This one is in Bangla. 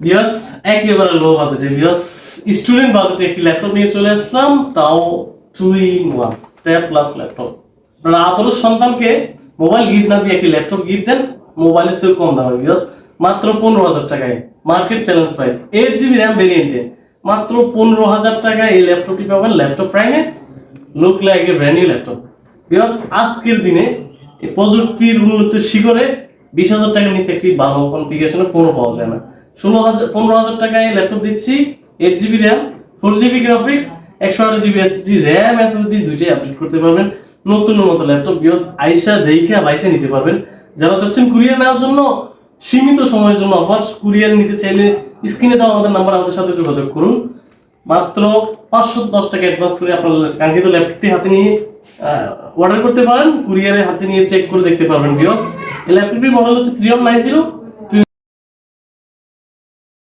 বিয়াস, একেবারে লো বাজেটে বিয়াস স্টুডেন্ট বাজেটে একটি ল্যাপটপ নিয়ে চলে আসলাম, তাও two in one tab plus laptop আপনারা আদর্শ সন্তানকে মোবাইল গিফট না দিয়ে একটি ল্যাপটপ গিফট দেন মোবাইলের চেয়েও কম দাম, বিয়াস। মাত্র পনেরো হাজার টাকায়। Market challenge price eight GB RAM ভেরিয়েন্টে মাত্র পনেরো হাজার টাকায় এই ল্যাপটপটি পাবেন ল্যাপটপ প্রাইমে look a brand new laptop because আজকের দিনে প্রযুক্তির উন্নতির শিখরে বিশ হাজার টাকার নিচে একটি ভালো কনফিগারেশনের ফোনও পাওয়া যায় না। ষোলো হাজার, পনেরো হাজার টাকায় ল্যাপটপ দিচ্ছি eight GB RAM four GB graphics একশো আট জিবি এসএসডি র্যাম এসএসডি দুইটাই আপডেট করতে পারবেন। নতুন মতো ল্যাপটপ বিকজ আইসা দেখা বাইসে নিতে পারবেন। যারা চাচ্ছেন কুরিয়ার নেওয়ার জন্য, সীমিত সময়ের জন্য অফার কুরিয়ার নিতে চাইলে স্ক্রিনে দেওয়া আমাদের নাম্বার আমাদের সাথে যোগাযোগ করুন। মাত্র পাঁচশো দশ টাকা অ্যাডভান্স করে আপনার কাঙ্ক্ষিত ল্যাপটপটি হাতে নিয়ে অর্ডার করতে পারেন। কুরিয়ারে হাতে নিয়ে চেক করে দেখতে পারবেন বিকজ এই ল্যাপটপটির মডেল হচ্ছে থ্রি ওয়ান নাইন জিরো